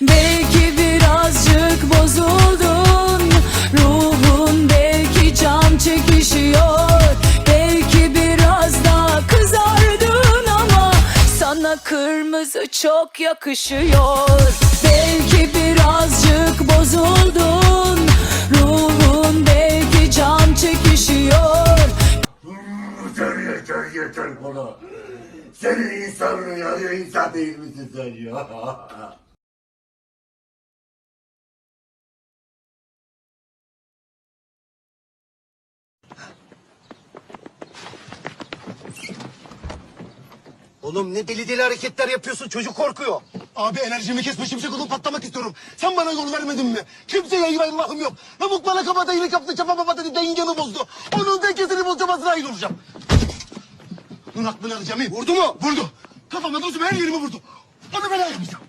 Belki birazcık bozuldun. Ruhun belki can çekişiyor. Belki biraz daha kızardın ama Sana kırmızı çok yakışıyor. Belki birazcık bozuldun. Ruhun belki can çekişiyor. Yeter yeter yeter bana. Senin insanlığın ya insan değil misin sen ya? Oğlum ne deli deli hareketler yapıyorsun çocuk korkuyor. Abi enerjimi kesme şimşek olup patlamak istiyorum. Sen bana yol vermedin mi? Kimseye hayır Allah'ım yok. Lavuk bana kabada iyilik yaptı çapa baba dedi dengemi bozdu. Onun dengesini bozacağım Azrail olacağım. Bunun aklını alacağım iyi. Vurdu mu? Vurdu. Kafama gözüme her yerime vurdu. Onu ben ayırmayacağım.